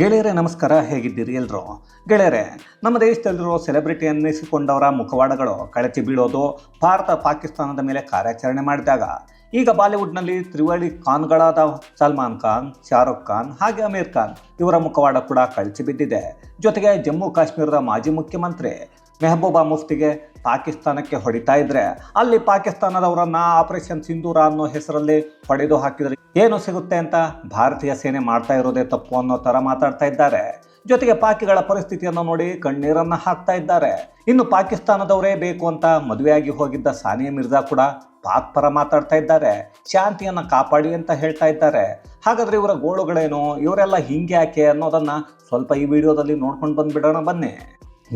ಗೆಳೆಯರೇ, ನಮಸ್ಕಾರ. ಹೇಗಿದ್ದೀರಿ ಎಲ್ಲರೂ ಗೆಳೆಯರೇ, ನಮ್ಮ ದೇಶದಲ್ಲಿರೋ ಸೆಲೆಬ್ರಿಟಿ ಅನ್ನಿಸಿಕೊಂಡವರ ಮುಖವಾಡಗಳು ಕಳಚಿ ಬೀಳೋದು ಭಾರತ ಪಾಕಿಸ್ತಾನದ ಮೇಲೆ ಕಾರ್ಯಾಚರಣೆ ಮಾಡಿದಾಗ, ಈಗ ಬಾಲಿವುಡ್ನಲ್ಲಿ ತ್ರಿವಳಿ ಖಾನ್ಗಳಾದ ಸಲ್ಮಾನ್ ಖಾನ್, ಶಾರುಖ್ ಖಾನ್ ಹಾಗೆ ಅಮೀರ್ ಖಾನ್ ಇವರ ಮುಖವಾಡ ಕೂಡ ಕಳಚಿ ಬಿದ್ದಿದೆ. ಜೊತೆಗೆ ಜಮ್ಮು ಕಾಶ್ಮೀರದ ಮಾಜಿ ಮುಖ್ಯಮಂತ್ರಿ ಮೆಹಬೂಬಾ ಮುಫ್ತಿಗೆ ಪಾಕಿಸ್ತಾನಕ್ಕೆ ಹೊಡಿತಾ ಇದ್ರೆ ಅಲ್ಲಿ ಪಾಕಿಸ್ತಾನದವರನ್ನ ಆಪರೇಷನ್ ಸಿಂಧೂರ ಅನ್ನೋ ಹೆಸರಲ್ಲಿ ಹೊಡೆದು ಹಾಕಿದ್ರೆ ಏನು ಸಿಗುತ್ತೆ ಅಂತ ಭಾರತೀಯ ಸೇನೆ ಮಾಡ್ತಾ ಇರೋದೇ ತಪ್ಪು ಅನ್ನೋ ತರ ಮಾತಾಡ್ತಾ ಇದ್ದಾರೆ. ಜೊತೆಗೆ ಪಾಕಿಗಳ ಪರಿಸ್ಥಿತಿಯನ್ನು ನೋಡಿ ಕಣ್ಣೀರನ್ನ ಹಾಕ್ತಾ ಇದ್ದಾರೆ. ಇನ್ನು ಪಾಕಿಸ್ತಾನದವರೇ ಬೇಕು ಅಂತ ಮದುವೆಯಾಗಿ ಹೋಗಿದ್ದ ಸಾನಿಯಾ ಮಿರ್ಜಾ ಕೂಡ ಪಾಕ್ ಪರ ಮಾತಾಡ್ತಾ ಇದ್ದಾರೆ. ಶಾಂತಿಯನ್ನ ಕಾಪಾಡಿ ಅಂತ ಹೇಳ್ತಾ ಇದ್ದಾರೆ. ಹಾಗಾದ್ರೆ ಇವರ ಗೋಳುಗಳೇನು? ಇವರೆಲ್ಲ ಹಿಂಗೆ ಯಾಕೆ ಅನ್ನೋದನ್ನ ಸ್ವಲ್ಪ ಈ ವಿಡಿಯೋದಲ್ಲಿ ನೋಡ್ಕೊಂಡು ಬಂದ್ಬಿಡೋಣ ಬನ್ನಿ.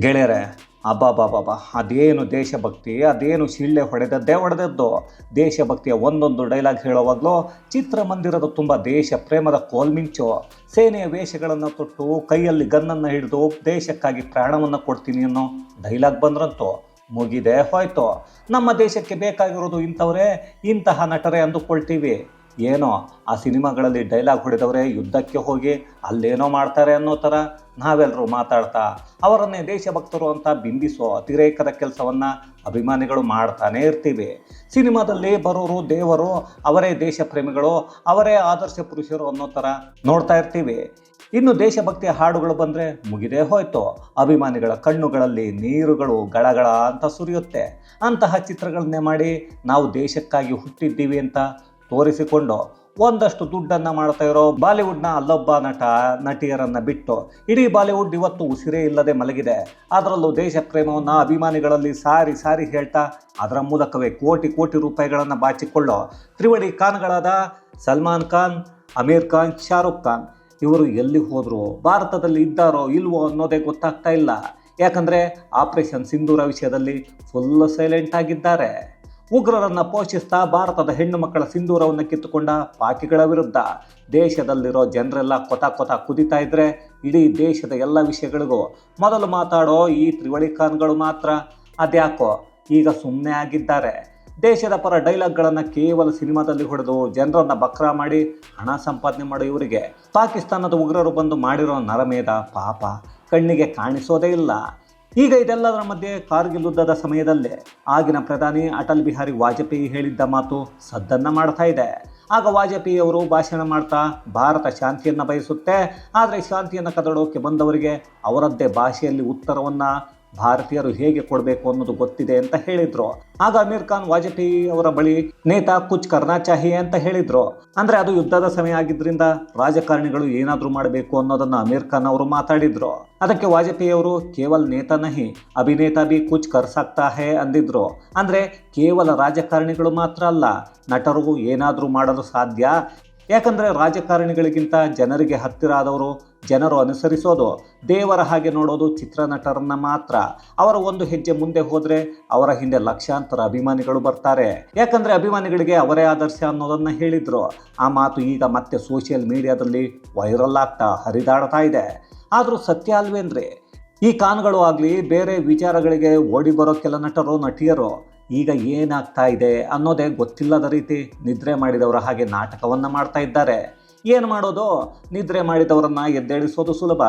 ಗೆಳೆಯರೆ ಅಬ್ಬಾಬಾಬಾಬಾ ಅದೇನು ದೇಶಭಕ್ತಿ, ಅದೇನು ಶಿಳ್ಳೆ ಹೊಡೆದದ್ದೇ ಹೊಡೆದದ್ದು? ದೇಶಭಕ್ತಿಯ ಒಂದೊಂದು ಡೈಲಾಗ್ ಹೇಳುವಾಗಲೂ ಚಿತ್ರಮಂದಿರದ ತುಂಬ ದೇಶ ಪ್ರೇಮದ ಕೋಲ್ಮಿಂಚು. ಸೇನೆಯ ವೇಷಗಳನ್ನು ತೊಟ್ಟು ಕೈಯಲ್ಲಿ ಗನ್ನನ್ನು ಹಿಡಿದು ದೇಶಕ್ಕಾಗಿ ಪ್ರಾಣವನ್ನು ಕೊಡ್ತೀನಿ ಅನ್ನೋ ಡೈಲಾಗ್ ಬಂದ್ರಂತು ಮುಗಿದೆ ಹೋಯ್ತು. ನಮ್ಮ ದೇಶಕ್ಕೆ ಬೇಕಾಗಿರೋದು ಇಂಥವರೇ, ಇಂತಹ ನಟರೇ ಅಂದುಕೊಳ್ತೀವಿ. ಏನೋ ಆ ಸಿನಿಮಾಗಳಲ್ಲಿ ಡೈಲಾಗ್ ಹೊಡೆದವರೇ ಯುದ್ಧಕ್ಕೆ ಹೋಗಿ ಅಲ್ಲೇನೋ ಮಾಡ್ತಾರೆ ಅನ್ನೋ ಥರ ನಾವೆಲ್ಲರೂ ಮಾತಾಡ್ತಾ ಅವರನ್ನೇ ದೇಶಭಕ್ತರು ಅಂತ ಬಿಂಬಿಸೋ ಅತಿರೇಕದ ಕೆಲಸವನ್ನು ಅಭಿಮಾನಿಗಳು ಮಾಡ್ತಾನೆ ಇರ್ತೀವಿ. ಸಿನಿಮಾದಲ್ಲಿ ಬರೋರು, ದೇವರು, ಅವರೇ ದೇಶ ಪ್ರೇಮಿಗಳು ಅವರೇ ಆದರ್ಶ ಪುರುಷರು ಅನ್ನೋ ಥರ ನೋಡ್ತಾ ಇರ್ತೀವಿ. ಇನ್ನು ದೇಶಭಕ್ತಿ ಹಾಡುಗಳು ಬಂದರೆ ಮುಗಿದೇ ಹೋಯ್ತು. ಅಭಿಮಾನಿಗಳ ಕಣ್ಣುಗಳಲ್ಲಿ ನೀರುಗಳು ಗಳಗಳ ಅಂತ ಸುರಿಯುತ್ತೆ. ಅಂತಹ ಚಿತ್ರಗಳನ್ನೇ ಮಾಡಿ ನಾವು ದೇಶಕ್ಕಾಗಿ ಹುಟ್ಟಿದ್ದೀವಿ ಅಂತ ತೋರಿಸಿಕೊಂಡು ಒಂದಷ್ಟು ದುಡ್ಡನ್ನು ಮಾಡ್ತಾ ಇರೋ ಬಾಲಿವುಡ್ನ ಅಲ್ಲೊಬ್ಬ ನಟ, ನಟಿಯರನ್ನ ಬಿಟ್ಟು ಇಡೀ ಬಾಲಿವುಡ್ ಇವತ್ತು ಉಸಿರೇ ಇಲ್ಲದೆ ಮಲಗಿದೆ. ಅದರಲ್ಲೂ ದೇಶ ಪ್ರೇಮವನ್ನು ಅಭಿಮಾನಿಗಳಲ್ಲಿ ಸಾರಿ ಸಾರಿ ಹೇಳ್ತಾ ಅದರ ಮೂಲಕವೇ ಕೋಟಿ ಕೋಟಿ ರೂಪಾಯಿಗಳನ್ನು ಬಾಚಿಕೊಳ್ಳೋ ತ್ರಿವಳಿ ಖಾನ್ಗಳಾದ ಸಲ್ಮಾನ್ ಖಾನ್, ಅಮೀರ್ ಖಾನ್, ಶಾರುಖ್ ಖಾನ್. ಇವರು ಎಲ್ಲಿ ಹೋದ್ರು, ಭಾರತದಲ್ಲಿ ಇದ್ದಾರೋ ಇಲ್ವೋ ಅನ್ನೋದೇ ಗೊತ್ತಾಗ್ತಾ ಇಲ್ಲ. ಯಾಕಂದರೆ ಆಪರೇಷನ್ ಸಿಂಧೂರ ವಿಷಯದಲ್ಲಿ ಫುಲ್ ಸೈಲೆಂಟ್ ಆಗಿದ್ದಾರೆ. ಉಗ್ರರನ್ನ ಪೋಷಿಸ್ತಾ ಭಾರತದ ಹೆಣ್ಣು ಮಕ್ಕಳ ಸಿಂಧೂರವನ್ನು ಕಿತ್ತುಕೊಂಡ ಪಾಕಿಗಳ ವಿರುದ್ಧ ದೇಶದಲ್ಲಿರೋ ಜನರೆಲ್ಲ ಕೊತ ಕೊತ ಕುದಿತಾ ಇದ್ರೆ ಇಡೀ ದೇಶದ ಎಲ್ಲ ವಿಷಯಗಳಿಗೂ ಮೊದಲು ಮಾತಾಡೋ ಈ ತ್ರಿವಳಿ ಖಾನ್ಗಳು ಮಾತ್ರ. ಅದ್ಯಾಕೋ, ಈಗ ಸುಮ್ಮನೆ ಆಗಿದ್ದಾರೆ. ದೇಶದ ಪರ ಡೈಲಾಗ್ಗಳನ್ನು ಕೇವಲ ಸಿನಿಮಾದಲ್ಲಿ ಹೊಡೆದು ಜನರನ್ನು ಬಕ್ರ ಮಾಡಿ ಹಣ ಸಂಪಾದನೆ ಮಾಡೋ ಇವರಿಗೆ ಪಾಕಿಸ್ತಾನದ ಉಗ್ರರು ಬಂದು ಮಾಡಿರೋ ನರಮೇಧ ಪಾಪ ಕಣ್ಣಿಗೆ ಕಾಣಿಸೋದೇ ಇಲ್ಲ. ಈಗ ಇದೆಲ್ಲದರ ಮಧ್ಯೆ ಕಾರ್ಗಿಲ್ ಯುದ್ಧದ ಸಮಯದಲ್ಲೇ ಆಗಿನ ಪ್ರಧಾನಿ ಅಟಲ್ ಬಿಹಾರಿ ವಾಜಪೇಯಿ ಹೇಳಿದ್ದ ಮಾತು ಸದ್ದನ್ನ ಮಾಡ್ತಾ ಇದೆ. ಆಗ ವಾಜಪೇಯಿ ಅವರು ಭಾಷಣ ಮಾಡ್ತಾ ಭಾರತ ಶಾಂತಿಯನ್ನು ಬಯಸುತ್ತೆ. ಆದರೆ ಶಾಂತಿಯನ್ನು ಕದಡೋಕೆ ಬಂದವರಿಗೆ ಅವರದ್ದೇ ಭಾಷೆಯಲ್ಲಿ ಉತ್ತರವನ್ನ ಭಾರತೀಯರು ಹೇಗೆ ಕೊಡಬೇಕು ಅನ್ನೋದು ಗೊತ್ತಿದೆ ಅಂತ ಹೇಳಿದ್ರು. ಆಗ ಅಮೀರ್ ಖಾನ್ ವಾಜಪೇಯಿ ಅವರ ಬಳಿ, ನೇತಾ ಕುಚ್ ಕರ್ನಾ ಚಾಹಿಯೆ ಅಂತ ಹೇಳಿದ್ರು. ಅಂದ್ರೆ ಅದು ಯುದ್ಧದ ಸಮಯ ಆಗಿದ್ರಿಂದ ರಾಜಕಾರಣಿಗಳು ಏನಾದರೂ ಮಾಡಬೇಕು ಅನ್ನೋದನ್ನ ಅಮೀರ್ ಖಾನ್ ಅವರು ಮಾತಾಡಿದ್ರು. ಅದಕ್ಕೆ ವಾಜಪೇಯಿ ಅವರು, ಕೇವಲ ನೇತಾ ನಹಿ, ಅಭಿನೇತಾ ಬಿ ಕುಚ್ ಕರ್ ಸಕ್ತಾ ಹೇ ಅಂದಿದ್ರು. ಅಂದ್ರೆ ಕೇವಲ ರಾಜಕಾರಣಿಗಳು ಮಾತ್ರ ಅಲ್ಲ ನಟರು ಏನಾದರೂ ಮಾಡಲು ಸಾಧ್ಯ? ಯಾಕಂದ್ರೆ ರಾಜಕಾರಣಿಗಳಿಗಿಂತ ಜನರಿಗೆ ಹತ್ತಿರ ಆದವರು ಜನರು ಅನುಸರಿಸೋದು, ದೇವರ ಹಾಗೆ ನೋಡೋದು ಚಿತ್ರನಟರನ್ನ ಮಾತ್ರ. ಅವರ ಒಂದು ಹೆಜ್ಜೆ ಮುಂದೆ ಹೋದರೆ ಅವರ ಹಿಂದೆ ಲಕ್ಷಾಂತರ ಅಭಿಮಾನಿಗಳು ಬರ್ತಾರೆ. ಯಾಕಂದರೆ ಅಭಿಮಾನಿಗಳಿಗೆ ಅವರೇ ಆದರ್ಶ ಅನ್ನೋದನ್ನ ಹೇಳಿದ್ರು. ಆ ಮಾತು ಈಗ ಮತ್ತೆ ಸೋಷಿಯಲ್ ಮೀಡಿಯಾದಲ್ಲಿ ವೈರಲ್ ಆಗ್ತಾ ಹರಿದಾಡ್ತಾ ಇದೆ. ಆದರೂ ಸತ್ಯ ಅಲ್ವೇನ್ರಿ? ಈ ಕಾನ್ಗಳು ಆಗಲಿ, ಬೇರೆ ವಿಚಾರಗಳಿಗೆ ಓಡಿ ಬರೋ ಕೆಲ ನಟರು, ನಟಿಯರು ಈಗ ಏನಾಗ್ತಾ ಇದೆ ಅನ್ನೋದೇ ಗೊತ್ತಿಲ್ಲದ ರೀತಿ ನಿದ್ರೆ ಮಾಡಿದವರ ಹಾಗೆ ನಾಟಕವನ್ನು ಮಾಡ್ತಾ ಇದ್ದಾರೆ. ಏನು ಮಾಡೋದು? ನಿದ್ರೆ ಮಾಡಿದವರನ್ನು ಎದ್ದೇಳಿಸೋದು ಸುಲಭ.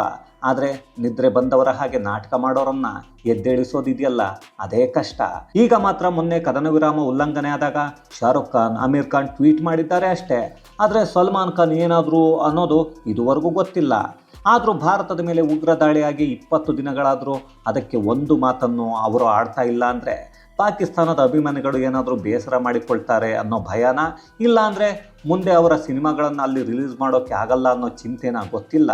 ಆದರೆ ನಿದ್ರೆ ಬಂದವರ ಹಾಗೆ ನಾಟಕ ಮಾಡೋರನ್ನ ಎದ್ದೇಳಿಸೋದಿದೆಯಲ್ಲ, ಅದೇ ಕಷ್ಟ. ಈಗ ಮಾತ್ರ ಮೊನ್ನೆ ಕದನ ವಿರಾಮ ಉಲ್ಲಂಘನೆ ಆದಾಗ ಶಾರುಖ್ ಖಾನ್ ಅಮೀರ್ ಖಾನ್ ಟ್ವೀಟ್ ಮಾಡಿದ್ದಾರೆ ಅಷ್ಟೇ. ಆದರೆ ಸಲ್ಮಾನ್ ಖಾನ್ ಏನಾದರೂ ಅನ್ನೋದು ಇದುವರೆಗೂ ಗೊತ್ತಿಲ್ಲ. ಆದರೂ ಭಾರತದ ಮೇಲೆ ಉಗ್ರ ದಾಳಿಯಾಗಿ ಇಪ್ಪತ್ತು ದಿನಗಳಾದರೂ ಅದಕ್ಕೆ ಒಂದು ಮಾತನ್ನು ಅವರು ಆಡ್ತಾ ಇಲ್ಲ ಅಂದರೆ ಪಾಕಿಸ್ತಾನದ ಅಭಿಮಾನಿಗಳು ಏನಾದರೂ ಬೇಸರ ಮಾಡಿಕೊಳ್ತಾರೆ ಅನ್ನೋ ಭಯನ? ಇಲ್ಲಾಂದರೆ ಮುಂದೆ ಅವರ ಸಿನಿಮಾಗಳನ್ನು ಅಲ್ಲಿ ರಿಲೀಸ್ ಮಾಡೋಕ್ಕೆ ಆಗಲ್ಲ ಅನ್ನೋ ಚಿಂತೆನ ಗೊತ್ತಿಲ್ಲ.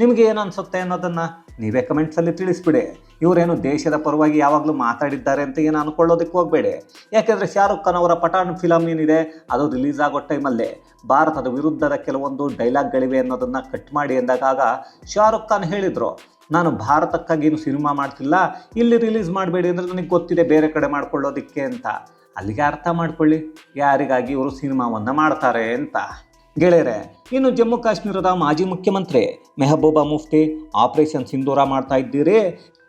ನಿಮಗೆ ಏನು ಅನಿಸುತ್ತೆ ಅನ್ನೋದನ್ನು ನೀವೇ ಕಮೆಂಟ್ಸಲ್ಲಿ ತಿಳಿಸ್ಬಿಡಿ. ಇವರೇನು ದೇಶದ ಪರವಾಗಿ ಯಾವಾಗಲೂ ಮಾತಾಡಿದ್ದಾರೆ ಅಂತ ಏನು ಅನ್ಕೊಳ್ಳೋದಕ್ಕೆ ಹೋಗಬೇಡಿ. ಯಾಕೆಂದರೆ ಶಾರುಖ್ ಖಾನ್ ಅವರ ಪಠಾಣ್ ಫಿಲಮ್ ಏನಿದೆ, ಅದು ರಿಲೀಸ್ ಆಗೋ ಟೈಮಲ್ಲೇ. ಭಾರತದ ವಿರುದ್ಧದ ಕೆಲವೊಂದು ಡೈಲಾಗ್ಗಳಿವೆ ಅನ್ನೋದನ್ನು ಕಟ್ ಮಾಡಿ ಎಂದಾಗ ಶಾರುಖ್ ಖಾನ್ ಹೇಳಿದರು ನಾನು ಭಾರತಕ್ಕಾಗಿ ಏನು ಸಿನಿಮಾ ಮಾಡ್ತಿಲ್ಲ, ಇಲ್ಲಿ ರಿಲೀಸ್ ಮಾಡಬೇಡಿ ಅಂದರೆ ನನಗೆ ಗೊತ್ತಿದೆ ಬೇರೆ ಕಡೆ ಮಾಡ್ಕೊಳ್ಳೋದಕ್ಕೆ ಅಂತ. ಅಲ್ಲಿಗೆ ಅರ್ಥ ಮಾಡ್ಕೊಳ್ಳಿ, ಯಾರಿಗಾಗಿ ಇವರು ಸಿನಿಮಾವನ್ನು ಮಾಡ್ತಾರೆ ಅಂತ. ಗೆಳೆಯರೆ, ಇನ್ನು ಜಮ್ಮು ಕಾಶ್ಮೀರದ ಮಾಜಿ ಮುಖ್ಯಮಂತ್ರಿ ಮೆಹಬೂಬಾ ಮುಫ್ತಿ ಆಪರೇಷನ್ ಸಿಂಧೂರ ಮಾಡ್ತಾ ಇದ್ದೀರಿ.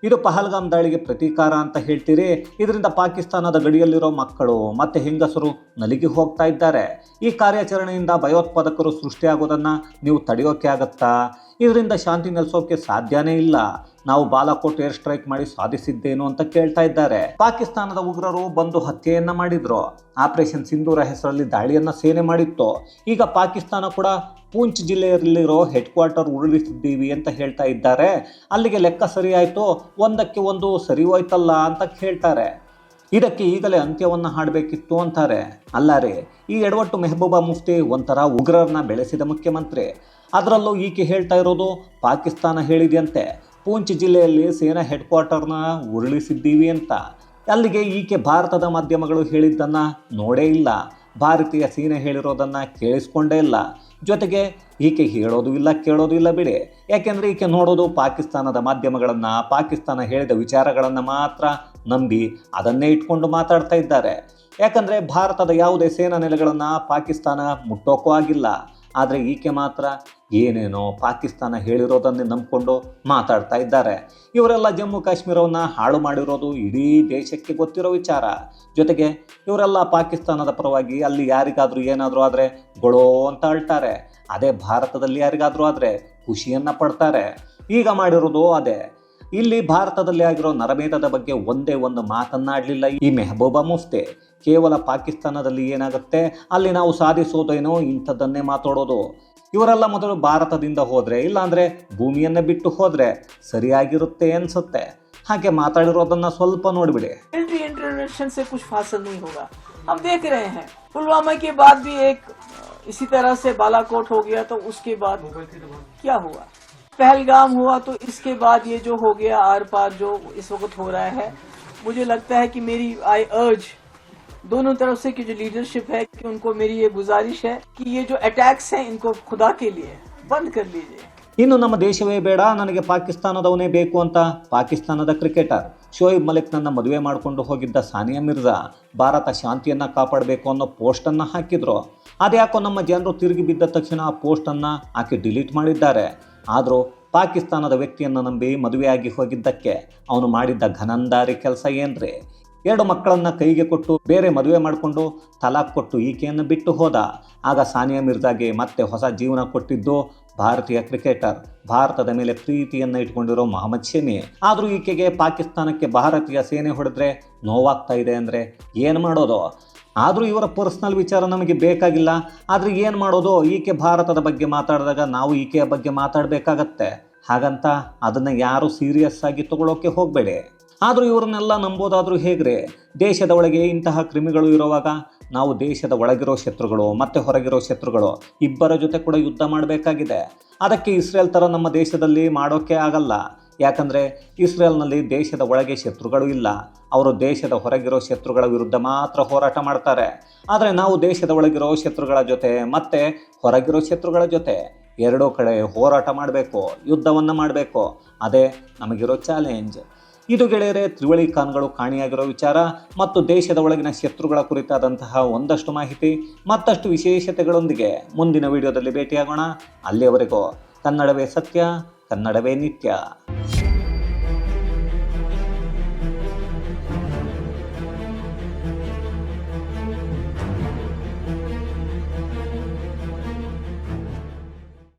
ಇದು ಪಹಲ್ಗಾಮ್ ದಾಳಿಗೆ ಪ್ರತೀಕಾರ ಅಂತ ಹೇಳ್ತೀರಿ. ಇದರಿಂದ ಪಾಕಿಸ್ತಾನದ ಗಡಿಯಲ್ಲಿರೋ ಮಕ್ಕಳು ಮತ್ತೆ ಹೆಂಗಸರು ನಲಿಗೆ ಹೋಗ್ತಾ ಇದ್ದಾರೆ. ಈ ಕಾರ್ಯಾಚರಣೆಯಿಂದ ಭಯೋತ್ಪಾದಕರು ಸೃಷ್ಟಿಯಾಗೋದನ್ನು ನೀವು ತಡೆಯೋಕೆ ಆಗತ್ತಾ? ಇದರಿಂದ ಶಾಂತಿ ನೆಲೆಸೋಕೆ ಸಾಧ್ಯನೇ ಇಲ್ಲ. ನಾವು ಬಾಲಾಕೋಟ್ ಏರ್ ಸ್ಟ್ರೈಕ್ ಮಾಡಿ ಸಾಧಿಸಿದ್ದೇನು ಅಂತ ಕೇಳ್ತಾ ಇದ್ದಾರೆ. ಪಾಕಿಸ್ತಾನದ ಉಗ್ರರು ಬಂದು ಹತ್ಯೆಯನ್ನ ಮಾಡಿದ್ರು. ಆಪರೇಷನ್ ಸಿಂಧೂರ ಹೆಸರಲ್ಲಿ ದಾಳಿಯನ್ನ ಸೇನೆ ಮಾಡಿತ್ತು. ಈಗ ಪಾಕಿಸ್ತಾನ ಕೂಡ ಪೂಂಚ್ ಜಿಲ್ಲೆಯಲ್ಲಿರೋ ಹೆಡ್ ಕ್ವಾರ್ಟರ್ ಉರುಳಿಸಿದ್ದೀವಿ ಅಂತ ಹೇಳ್ತಾ ಇದ್ದಾರೆ. ಅಲ್ಲಿಗೆ ಲೆಕ್ಕ ಸರಿ ಆಯ್ತು ಒಂದಕ್ಕೆ ಒಂದು ಸರಿ ಹೋಯ್ತಲ್ಲ ಅಂತ ಹೇಳ್ತಾರೆ ಇದಕ್ಕೆ ಈಗಲೇ ಅಂತ್ಯವನ್ನು ಹಾಡಬೇಕಿತ್ತು ಅಂತಾರೆ. ಅಲ್ಲಾರೆ ಈ ಎಡವಟ್ಟು ಮೆಹಬೂಬಾ ಮುಫ್ತಿ ಒಂಥರ ಉಗ್ರರನ್ನ ಬೆಳೆಸಿದ ಮುಖ್ಯಮಂತ್ರಿ. ಅದರಲ್ಲೂ ಈಕೆ ಹೇಳ್ತಾ ಇರೋದು ಪಾಕಿಸ್ತಾನ ಹೇಳಿದೆಯಂತೆ. ಪೂಂಚ್ ಜಿಲ್ಲೆಯಲ್ಲಿ ಸೇನಾ ಹೆಡ್ ಕ್ವಾರ್ಟರ್ನ ಉರುಳಿಸಿದ್ದೀವಿ ಅಂತ. ಅಲ್ಲಿಗೆ ಈಕೆ ಭಾರತದ ಮಾಧ್ಯಮಗಳು ಹೇಳಿದ್ದನ್ನು ನೋಡೇ ಇಲ್ಲ. ಭಾರತೀಯ ಸೇನೆ ಹೇಳಿರೋದನ್ನು ಕೇಳಿಸ್ಕೊಂಡೇ ಇಲ್ಲ. ಜೊತೆಗೆ ಈಕೆ ಹೇಳೋದು ಇಲ್ಲ, ಕೇಳೋದು ಇಲ್ಲ ಬಿಡಿ. ಯಾಕೆಂದರೆ ಈಕೆ ನೋಡೋದು ಪಾಕಿಸ್ತಾನದ ಮಾಧ್ಯಮಗಳನ್ನು, ಪಾಕಿಸ್ತಾನ ಹೇಳಿದ ವಿಚಾರಗಳನ್ನು ಮಾತ್ರ ನಂಬಿ ಅದನ್ನೇ ಇಟ್ಕೊಂಡು ಮಾತಾಡ್ತಾ ಇದ್ದಾರೆ. ಯಾಕಂದರೆ ಭಾರತದ ಯಾವುದೇ ಸೇನಾ ನೆಲೆಗಳನ್ನು ಪಾಕಿಸ್ತಾನ ಮುಟ್ಟೋಕೂ ಆಗಿಲ್ಲ. ಆದರೆ ಈಕೆ ಮಾತ್ರ ಏನೇನೋ ಪಾಕಿಸ್ತಾನ ಹೇಳಿರೋದನ್ನೇ ನಂಬಿಕೊಂಡು ಮಾತಾಡ್ತಾ ಇದ್ದಾರೆ. ಇವರೆಲ್ಲ ಜಮ್ಮು ಕಾಶ್ಮೀರವನ್ನು ಹಾಳು ಮಾಡಿರೋದು ಇಡೀ ದೇಶಕ್ಕೆ ಗೊತ್ತಿರೋ ವಿಚಾರ. ಜೊತೆಗೆ ಇವರೆಲ್ಲ ಪಾಕಿಸ್ತಾನದ ಪರವಾಗಿ ಅಲ್ಲಿ ಯಾರಿಗಾದರೂ ಏನಾದರೂ ಆದರೆ ಗೊಳೋ ಅಂತ ಅಳ್ತಾರೆ. ಅದೇ ಭಾರತದಲ್ಲಿ ಯಾರಿಗಾದರೂ ಆದರೆ ಖುಷಿಯನ್ನು ಪಡ್ತಾರೆ. ಈಗ ಮಾಡಿರೋದು ಅದೇ. ಇಲ್ಲಿ ಭಾರತದಲ್ಲಿ ಆಗಿರೋ ನರಮೇಧದ ಬಗ್ಗೆ ಒಂದೇ ಒಂದು ಮಾತನ್ನಾಡಲಿಲ್ಲ ಈ ಮೆಹಬೂಬಾ ಮುಫ್ತಿ. ಕೇವಲ ಪಾಕಿಸ್ತಾನದಲ್ಲಿ ಏನಾಗುತ್ತೆ? ಅಲ್ಲಿ ನಾವು ಸಾಧಿಸೋದೇನೋ ಇಂಥದ್ದನ್ನೇ ಮಾತಾಡೋದು. ಇವರೆಲ್ಲ ಮೊದಲು ಭಾರತದಿಂದ ಹೋದರೆ ಇಲ್ಲಾಂದರೆ ಭೂಮಿಯನ್ನೇ ಬಿಟ್ಟು ಹೋದರೆ ಸರಿಯಾಗಿರುತ್ತೆ ಅನ್ಸುತ್ತೆ ಹಾಗೆ ಮಾತಾಡಿರೋದನ್ನ ಸ್ವಲ್ಪ ನೋಡಿಬಿಡಿ मिलिट्री इंटरवेंशन से कुछ फासल नहीं होगा हम देख रहे हैं पुलवामा के बाद भी एक अ, इसी तरह से बालाकोट हो गया तो उसके बाद क्या हुआ पहलगाम हुआ तो इसके बाद ये जो हो गया आर पार जो इस वक्त हो रहा है मुझे लगता है कि मेरी आई अर्ज दोनों तरफ से की जो लीडरशिप है कि उनको मेरी ये गुजारिश है कि ये जो अटैक्स हैं इनको खुदा के लिए बंद कर लीजिए ಇನ್ನು ನಮ್ಮ ದೇಶವೇ ಬೇಡ ನನಗೆ ಪಾಕಿಸ್ತಾನದವನೇ ಬೇಕು ಅಂತ ಪಾಕಿಸ್ತಾನದ ಕ್ರಿಕೆಟರ್ ಶೋಯಿಬ್ ಮಲಿಕ್ನನ್ನ ಮದುವೆ ಮಾಡಿಕೊಂಡು ಹೋಗಿದ್ದ ಸಾನಿಯಾ ಮಿರ್ಜಾ ಭಾರತ ಶಾಂತಿಯನ್ನು ಕಾಪಾಡಬೇಕು ಅನ್ನೋ ಪೋಸ್ಟನ್ನು ಹಾಕಿದ್ರು ಅದ್ಯಾಕೋ ನಮ್ಮ ಜನರು ತಿರುಗಿ ಬಿದ್ದ ತಕ್ಷಣ ಆ ಪೋಸ್ಟನ್ನು ಆಕೆ ಡಿಲೀಟ್ ಮಾಡಿದ್ದಾರೆ ಆದರೂ ಪಾಕಿಸ್ತಾನದ ವ್ಯಕ್ತಿಯನ್ನು ನಂಬಿ ಮದುವೆಯಾಗಿ ಹೋಗಿದ್ದಕ್ಕೆ ಅವನು ಮಾಡಿದ್ದ ಘನಂದಾರಿ ಕೆಲಸ ಏನ್ರಿ ಎರಡು ಮಕ್ಕಳನ್ನ ಕೈಗೆ ಕೊಟ್ಟು ಬೇರೆ ಮದುವೆ ಮಾಡಿಕೊಂಡು ತಲಾಖ್ ಕೊಟ್ಟು ಈಕೆಯನ್ನು ಬಿಟ್ಟು ಹೋದ. ಆಗ ಸಾನಿಯಾ ಮಿರ್ಜಾಗೆ ಮತ್ತೆ ಹೊಸ ಜೀವನ ಕೊಟ್ಟಿದ್ದು ಭಾರತೀಯ ಕ್ರಿಕೆಟರ್. ಭಾರತದ ಮೇಲೆ ಪ್ರೀತಿಯನ್ನು ಇಟ್ಕೊಂಡಿರೋ ಮೊಹಮ್ಮದ್ ಶಮಿ. ಆದರೂ ಈಕೆಗೆ ಪಾಕಿಸ್ತಾನಕ್ಕೆ ಭಾರತೀಯ ಸೇನೆ ಹೊಡೆದ್ರೆ ನೋವಾಗ್ತಾ ಇದೆ ಅಂದರೆ ಏನು ಮಾಡೋದು? ಆದರೂ ಇವರ ಪರ್ಸ್ನಲ್ ವಿಚಾರ ನಮಗೆ ಬೇಕಾಗಿಲ್ಲ. ಆದರೆ ಏನು ಮಾಡೋದು? ಈಕೆ ಭಾರತದ ಬಗ್ಗೆ ಮಾತಾಡಿದಾಗ ನಾವು ಈಕೆಯ ಬಗ್ಗೆ ಮಾತಾಡಬೇಕಾಗತ್ತೆ. ಹಾಗಂತ ಅದನ್ನು ಯಾರು ಸೀರಿಯಸ್ ಆಗಿ ತಗೊಳ್ಳೋಕೆ ಹೋಗಬೇಡಿ. ಆದರೂ ಇವ್ರನ್ನೆಲ್ಲ ನಂಬೋದಾದರೂ ಹೇಗ್ರೆ? ದೇಶದ ಒಳಗೆ ಇಂತಹ ಕ್ರಿಮಿಗಳು ಇರುವಾಗ ನಾವು ದೇಶದ ಒಳಗಿರೋ ಶತ್ರುಗಳು, ಮತ್ತು ಹೊರಗಿರೋ ಶತ್ರುಗಳು ಇಬ್ಬರ ಜೊತೆ ಕೂಡ ಯುದ್ಧ ಮಾಡಬೇಕಾಗಿದೆ. ಅದಕ್ಕೆ ಇಸ್ರೇಲ್ ಥರ ನಮ್ಮ ದೇಶದಲ್ಲಿ ಮಾಡೋಕ್ಕೆ ಆಗಲ್ಲ. ಯಾಕಂದರೆ ಇಸ್ರೇಲ್ನಲ್ಲಿ ದೇಶದ ಒಳಗೆ ಶತ್ರುಗಳು ಇಲ್ಲ. ಅವರು ದೇಶದ ಹೊರಗಿರೋ ಶತ್ರುಗಳ ವಿರುದ್ಧ ಮಾತ್ರ ಹೋರಾಟ ಮಾಡ್ತಾರೆ. ಆದರೆ ನಾವು ದೇಶದ ಒಳಗಿರೋ ಶತ್ರುಗಳ ಜೊತೆ, ಮತ್ತು ಹೊರಗಿರೋ ಶತ್ರುಗಳ ಜೊತೆ ಎರಡೂ ಕಡೆ ಹೋರಾಟ ಮಾಡಬೇಕು, ಯುದ್ಧವನ್ನು ಮಾಡಬೇಕು. ಅದೇ ನಮಗಿರೋ ಚಾಲೆಂಜ್ ಇದು ಗೆಳೆಯರೆ ತ್ರಿವಳಿ ಖಾನ್ಗಳು ಕಾಣಿಯಾಗಿರೋ ವಿಚಾರ ಮತ್ತು ದೇಶದ ಒಳಗಿನ ಶತ್ರುಗಳ ಕುರಿತಾದಂತಹ ಒಂದಷ್ಟು ಮಾಹಿತಿ, ಮತ್ತಷ್ಟು ವಿಶೇಷತೆಗಳೊಂದಿಗೆ ಮುಂದಿನ ವಿಡಿಯೋದಲ್ಲಿ ಭೇಟಿಯಾಗೋಣ. ಅಲ್ಲಿಯವರೆಗೂ ಕನ್ನಡವೇ ಸತ್ಯ, ಕನ್ನಡವೇ ನಿತ್ಯ.